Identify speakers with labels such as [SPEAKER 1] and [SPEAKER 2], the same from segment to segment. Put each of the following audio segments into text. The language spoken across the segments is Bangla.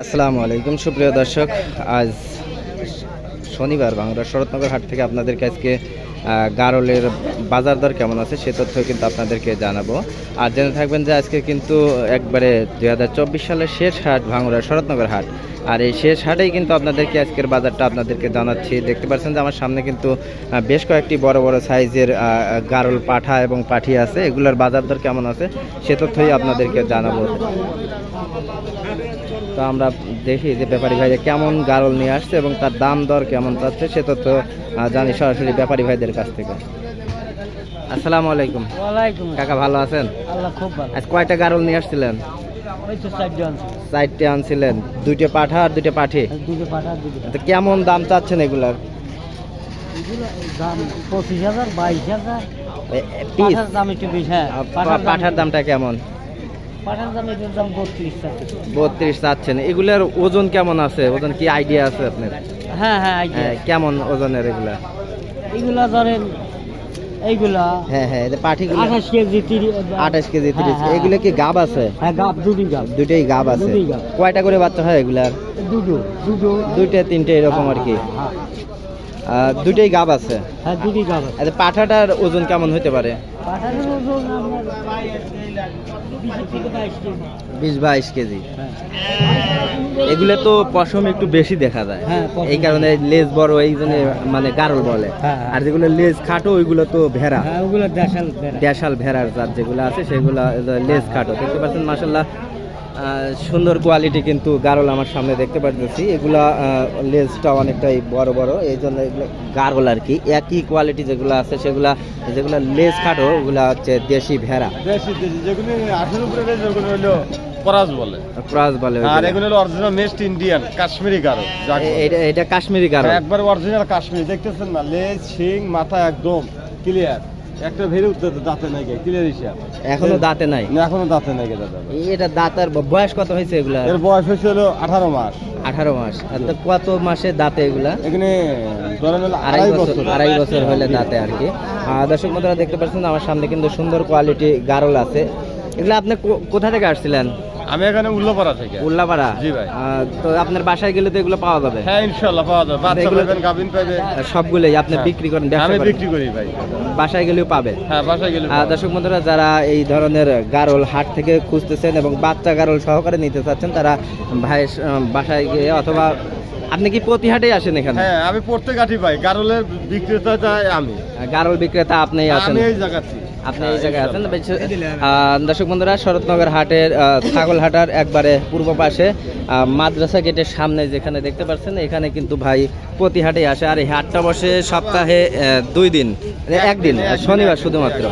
[SPEAKER 1] আসসালামু আলাইকুম সুপ্রিয় দর্শক। আজ শনিবার বাংলা শরৎনগর হাট থেকে আপনাদেরকে আজকে গারলের বাজার দর কেমন আছে সে তথ্য কিন্তু আপনাদেরকে জানাব। আর জেনে থাকবেন যে আজকে কিন্তু একবারে দুই হাজার চব্বিশ সালের শেষ হাট ভাঙড়া শরৎনগর হাট। আর এই শেষ হাটেই কিন্তু আপনাদেরকে আজকের বাজারটা আপনাদেরকে জানাচ্ছি। দেখতে পাচ্ছেন যে আমার সামনে কিন্তু বেশ কয়েকটি বড় বড় সাইজের গারল পাঠা এবং পাঠি আছে। এগুলোর বাজার দর কেমন আছে সে তথ্যই আপনাদেরকে জানাব। তো আমরা দেখি যে ব্যাপারী ভাইরা কেমন গারল নিয়ে আসছে এবং তার দাম দর কেমন চাচ্ছে সে তথ্য জানি সরাসরি ব্যাপারী ভাইদের কাছ থেকে। আসসালামু আলাইকুম।
[SPEAKER 2] ওয়ালাইকুম।
[SPEAKER 1] কাকা ভালো আছেন?
[SPEAKER 2] আল্লাহ খুব ভালো।
[SPEAKER 1] আজ কয়টা গারল নিয়ে আসছিলেন? চারটে আনছিলেন। দুইটা পাঠা আর দুইটা পাঠি? তো কেমন দাম চাচ্ছেন এগুলার?
[SPEAKER 2] পঁচিশ হাজার বাইশ হাজার। পাঠার দাম একটু বেশি হ্যাঁ।
[SPEAKER 1] পাঠার দামটা কেমন?
[SPEAKER 2] বত্রিশ
[SPEAKER 1] চাচ্ছেন। এগুলার ওজন কেমন আছে? ওজন কি আইডিয়া আছে আপনার?
[SPEAKER 2] হ্যাঁ হ্যাঁ
[SPEAKER 1] হ্যাঁ, কেমন ওজনের এগুলা?
[SPEAKER 2] এইগুলা ধরেন এইগুলা
[SPEAKER 1] হ্যাঁ হ্যাঁ এটা পাঠিগুলো।
[SPEAKER 2] আঠাশ কেজি তিরিশ
[SPEAKER 1] আঠাশ কেজি
[SPEAKER 2] হ্যাঁ,
[SPEAKER 1] তিরিশ
[SPEAKER 2] হ্যাঁ,
[SPEAKER 1] এগুলো কি গাব আছে?
[SPEAKER 2] হ্যাঁ গাব গাব।
[SPEAKER 1] দুটোই গাব আছে।
[SPEAKER 2] দুটোই।
[SPEAKER 1] কয়টা করে বাচ্চা হয় এগুলার?
[SPEAKER 2] দুটো দুটো।
[SPEAKER 1] দুইটা তিনটে এরকম আর কি।
[SPEAKER 2] হ্যাঁ,
[SPEAKER 1] দুটোই গাব আছে?
[SPEAKER 2] হ্যাঁ দুটি গাব আছে।
[SPEAKER 1] আচ্ছা পাঠাটার ওজন কেমন হতে পারে?
[SPEAKER 2] পাঠাটার ওজন বিশ বাইশ কেজি।
[SPEAKER 1] এগুলো তো পশম একটু বেশি দেখা যায়।
[SPEAKER 2] হ্যাঁ,
[SPEAKER 1] এই কারণে লেজ বড় এই জন্য মানে গারল বলে।
[SPEAKER 2] হ্যাঁ, হ্যাঁ।
[SPEAKER 1] আর যেগুলো লেজ খাটো ওইগুলো তো ভেড়া।
[SPEAKER 2] ওগুলো দেশাল
[SPEAKER 1] ভেড়ার জাত যেগুলো আছে সেগুলো লেজ খাটো। দেখতে পাচ্ছেন মাসাল্লাহ সুন্দর কোয়ালিটি কিন্তু গারল আমার সামনে দেখতে পাচ্ছি এগুলা লেজটা অনেকটাই বড় বড় এই জন্য এগুলো গারল আর কি। একই কোয়ালিটি যেগুলো আছে সেগুলা যেগুলো লেজ খাটো ওগুলা হচ্ছে দেশি ভেড়া।
[SPEAKER 3] দেশি দেশি যেগুলো আঠের উপরে রয়েছে হলো পরাজ বলে।
[SPEAKER 1] ক্রস বলে
[SPEAKER 3] আর এগুলো হলো অরিজিনাল মেস্ট ইন্ডিয়ান কাশ্মীরি
[SPEAKER 1] এটা কাশ্মীরি গারল।
[SPEAKER 3] একবার অরিজিনাল কাশ্মীরি দেখতেছেন না? লেজ শিং মাথা একদম ক্লিয়ার একটা ভেরি উত্তর দাঁতে নাই গে ক্লিয়ার হিসাব।
[SPEAKER 1] এখনও দাঁতে নাই?
[SPEAKER 3] না, এখনও দাঁতে নাই গে দাদা।
[SPEAKER 1] এটা দাঁতার বয়স কত হয়েছে এগুলা?
[SPEAKER 3] এর বয়স হয়েছে হলো আঠারো মাস।
[SPEAKER 1] আঠারো মাস। কত মাসে দাঁতে এগুলা?
[SPEAKER 3] এখানে
[SPEAKER 1] আড়াই বছর আড়াই বছর হলে দাঁতে আর কি। দর্শক বন্ধুরা দেখতে পাচ্ছেন আমার সামনে কিন্তু সুন্দর কোয়ালিটি গারল আছে। এগুলো আপনি কোথা থেকে আসছিলেন?
[SPEAKER 3] আমি এখানে উল্লাপাড়া থেকে।
[SPEAKER 1] উল্লাপাড়া?
[SPEAKER 3] জি ভাই।
[SPEAKER 1] তো আপনার বাসায় গেলে তো এগুলো পাওয়া যাবে?
[SPEAKER 3] হ্যাঁ পাওয়া যাবে। বাচ্চা পাবেন গাভিন পাবে
[SPEAKER 1] সবগুলোই আপনি
[SPEAKER 3] হ্যাঁ।
[SPEAKER 1] বিক্রি করেন
[SPEAKER 3] আমি বিক্রি করি ভাই।
[SPEAKER 1] বাসায় গেলেও পাবে?
[SPEAKER 3] হ্যাঁ বাসায় গেলে
[SPEAKER 1] দর্শক বন্ধুরা যারা এই ধরনের গারল হাট থেকে খুঁজতেছেন এবং বাচ্চা গারল সহকারে নিতে চাচ্ছেন তারা ভাই বাসায় গিয়ে অথবা আপনি কি প্রতি হাটেই আসেন এখানে?
[SPEAKER 3] হ্যাঁ আমি পড়তে কাটি ভাই গারলের বিক্রেতা আমি।
[SPEAKER 1] গারল বিক্রেতা আপনি আছেন
[SPEAKER 3] আমি এই জায়গাতে
[SPEAKER 1] আপনি এই জায়গায় আছেন। আহ, দর্শক বন্ধুরা শরৎনগর হাটের আহ, ছাগল হাটার একবারে পূর্ব পাশে আহ, মাদ্রাসা গেটের সামনে যেখানে দেখতে পাচ্ছেন এখানে কিন্তু ভাই প্রতি হাটে আসে। আর এই হাটটা বসে সপ্তাহে দুই দিন মানে একদিন শনিবার শুধুমাত্র।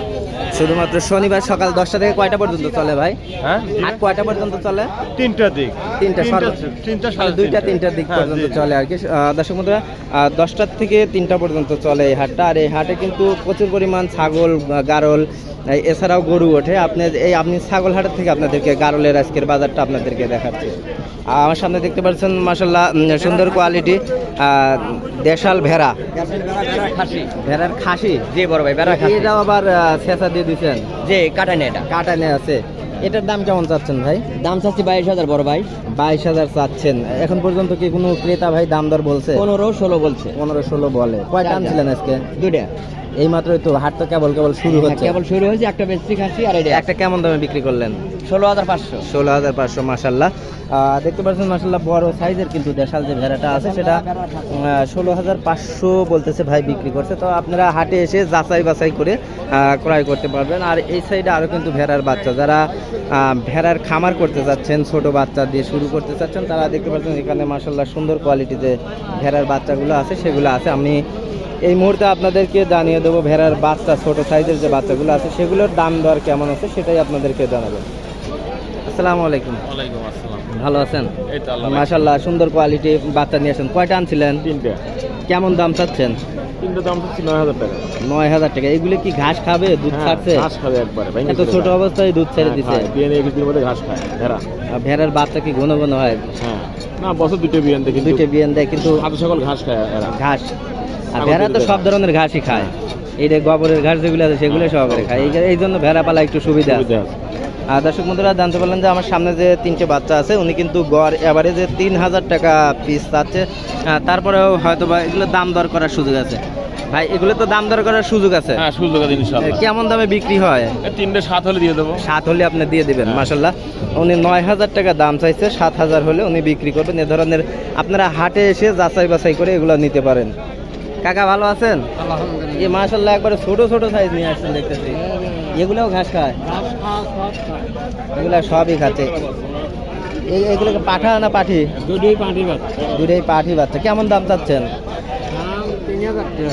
[SPEAKER 1] শুধুমাত্র শনিবার সকাল দশটা থেকে কয়টা পর্যন্ত চলে ভাই?
[SPEAKER 3] হ্যাঁ?
[SPEAKER 1] কয়টা পর্যন্ত চলে?
[SPEAKER 3] তিনটা দিক।
[SPEAKER 1] তিনটা
[SPEAKER 3] তিনটা
[SPEAKER 1] মানে
[SPEAKER 3] সাড়ে
[SPEAKER 1] দুইটা
[SPEAKER 3] তিনটা।
[SPEAKER 1] তিনটার দিক
[SPEAKER 3] হ্যাঁ,
[SPEAKER 1] পর্যন্ত। চলে আর কি। দর্শক বন্ধুরা দশটার থেকে তিনটা পর্যন্ত চলে এই হাটটা। আর এই হাটে কিন্তু প্রচুর পরিমাণ ছাগল গারল এছাড়াও গরু ওঠে। আপনি এই আপনি ছাগল হাটের থেকে আপনাদেরকে গারলের আজকের বাজারটা আপনাদেরকে দেখাচ্ছি। আমার সামনে দেখতে পাচ্ছেন মাসাল্লাহ সুন্দর কোয়ালিটি দেশাল ভেড়া। ভেড়ার খাসি?
[SPEAKER 2] জি বড় ভাই ভেড়া খাসি।
[SPEAKER 1] এটাও আবার ছেঁচা দিয়ে দিচ্ছেন
[SPEAKER 2] যে কাটা নেই এটা।
[SPEAKER 1] কাটানে আছে। এটার দাম কেমন চাচ্ছেন ভাই?
[SPEAKER 2] দাম চাচ্ছি বাইশ হাজার বড় ভাই।
[SPEAKER 1] বাইশ হাজার চাচ্ছেন। এখন পর্যন্ত কি কোনো ক্রেতা ভাই দাম দর বলছে?
[SPEAKER 2] পনেরো ষোলো বলছে।
[SPEAKER 1] পনেরো ষোলো বলে। কয়টা আনছিলেন আজকে?
[SPEAKER 2] দুইটা।
[SPEAKER 1] এই মাত্রই তো হাট তো কেবল কেবল শুরু হচ্ছে।
[SPEAKER 2] কেবল শুরু হয়েছে একটা বেশি খাসি আর এটা
[SPEAKER 1] একটা কেমন দামে বিক্রি করলেন?
[SPEAKER 2] ষোলো হাজার পাঁচশো।
[SPEAKER 1] ষোলো হাজার পাঁচশো মাসাল্লাহ দেখতে পাচ্ছেন মাসাল্লাহ বড় সাইজের কিন্তু দেশাল যে ভেড়াটা আছে সেটা ষোলো হাজার পাঁচশো বলতেছে ভাই বিক্রি করছে। তো আপনারা হাটে এসে যাচাই বাছাই করে ক্রয় করতে পারবেন। আর এই সাইডে আরও কিন্তু ভেড়ার বাচ্চা যারা ভেড়ার খামার করতে যাচ্ছেন ছোট বাচ্চা দিয়ে শুরু করতে চাচ্ছেন তারা দেখতে পাচ্ছেন এখানে মাসাল্লাহ সুন্দর কোয়ালিটিতে ভেড়ার বাচ্চাগুলো আছে সেগুলো আছে। আমি এই মুহূর্তে আপনাদেরকে জানিয়ে দেবো ভেড়ার বাচ্চা ছোট সাইজের যে বাচ্চাগুলো আছে সেগুলোর দাম দর কেমন আছে সেটাই আপনাদেরকে জানাব। আসসালামু আলাইকুম।
[SPEAKER 3] আসসালাম।
[SPEAKER 1] ভালো আছেন? মাশাল্লাহ সুন্দর কোয়ালিটি বাচ্চা নিয়েছেন কয়টা আনছিলেন?
[SPEAKER 3] তিনটা।
[SPEAKER 1] কেমন দাম চাচ্ছেন?
[SPEAKER 3] তিনটা দাম নয় হাজার টাকা।
[SPEAKER 1] নয় হাজার টাকা। এগুলো কি ঘাস খাবে দুধ ছাড়ছে?
[SPEAKER 3] ঘাস খাবে একবারে
[SPEAKER 1] এত ছোট অবস্থায় দুধ ছেড়ে দিছে।
[SPEAKER 3] বিয়ানে এক দিনের মধ্যে ঘাস খায় ভেড়া।
[SPEAKER 1] ভেড়ার বাচ্চা কি ঘন ঘন হয়?
[SPEAKER 3] হ্যাঁ। না বছর দুটো বিয়ান দেখি
[SPEAKER 1] বিয়ান দেয় কিন্তু
[SPEAKER 3] সকল ঘাস খায়
[SPEAKER 1] ঘাস। আর ভেড়া তো সব ধরনের ঘাসই খায়। এই যে গোবরের ঘাস যেগুলো আছে সেগুলো সহকারে খায়। এই জন্য ভেড়া পালা একটু সুবিধা। আছে। আর দর্শক বন্ধুরা জানতে পারলেন যে আমার সামনে যে তিনটে বাচ্চা আছে উনি কিন্তু গড় এভারেজে তিন হাজার টাকা পিস চাচ্ছে। তারপরেও হয়তো বা এগুলো দাম দর করার সুযোগ আছে। ভাই এগুলো তো দাম দর করার সুযোগ আছে।
[SPEAKER 4] হ্যাঁ সুযোগ আছে
[SPEAKER 1] কেমন দামে বিক্রি হয়?
[SPEAKER 4] তিনটে সাত হলে দিয়ে দেবো।
[SPEAKER 1] সাত হলে আপনি দিয়ে দিবেন মাসাল্লাহ উনি নয় হাজার টাকা দাম চাইছে সাত হাজার হলে উনি বিক্রি করবেন। এ ধরনের আপনারা হাটে এসে যাচাই বাছাই করে এগুলো নিতে পারেন। কাকা ভালো আছেন? এ মাসাল্লাহ একবারে ছোট ছোট সাইজ নিয়ে আসছেন দেখতেছি। এগুলোও ঘাস খায়? এগুলো সবই খাচ্ছে। এই এগুলোকে পাঠা না পাঠি?
[SPEAKER 2] দুটোই পাঁটি বাচ্চা।
[SPEAKER 1] দুটোই পাঠি বাচ্চা। কেমন দাম চাচ্ছেন?
[SPEAKER 2] দাম তিন হাজার টাকা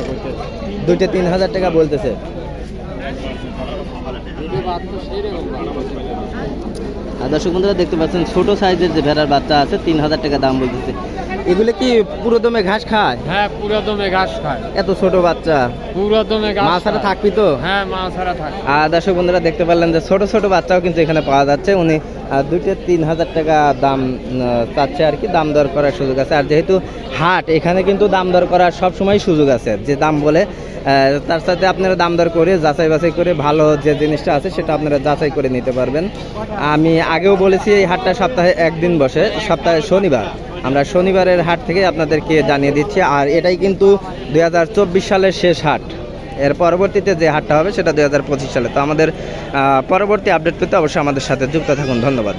[SPEAKER 1] দুইটা তিন হাজার টাকা বলতেছে।
[SPEAKER 2] দুটো
[SPEAKER 1] আর দর্শক বন্ধুরা দেখতে পাচ্ছেন ছোট সাইজের যে ভেড়ার বাচ্চা আছে তিন হাজার টাকা দাম বলতেছে। এগুলো কি পুরো দমে ঘাস খায়?
[SPEAKER 2] হ্যাঁ পুরো দমে ঘাস খায়।
[SPEAKER 1] এত ছোট বাচ্চা।
[SPEAKER 2] পুরো দমে ঘাস
[SPEAKER 1] মাছ ছাড়া থাকবি তো?
[SPEAKER 2] হ্যাঁ মাছ ছাড়া থাকে।
[SPEAKER 1] আর দর্শক বন্ধুরা দেখতে পারলেন যে ছোট ছোট বাচ্চাও কিন্তু এখানে পাওয়া যাচ্ছে। উনি দুইটা তিন হাজার টাকা দাম চাচ্ছে আর কি দাম দর করার সুযোগ আছে। আর যেহেতু হাট এখানে কিন্তু দাম দর করার সব সময় সুযোগ আছে। যে দাম বলে তার সাথে আপনারা দাম দর করে যাচাই বাছাই করে ভালো যে জিনিসটা আছে সেটা আপনারা যাচাই করে নিতে পারবেন। আমি আগেও বলেছি এই হাটটা সপ্তাহে একদিন বসে সপ্তাহে শনিবার। আমরা শনিবারের হাট থেকে আপনাদেরকে জানিয়ে দিচ্ছি, আর এটাই কিন্তু দুই হাজার চব্বিশ সালের শেষ হাট। এর পরবর্তীতে যে হাটটা হবে সেটা দুই হাজার পঁচিশ সালে। তো আমাদের পরবর্তী আপডেট পেতে অবশ্যই আমাদের সাথে যুক্ত থাকুন। ধন্যবাদ।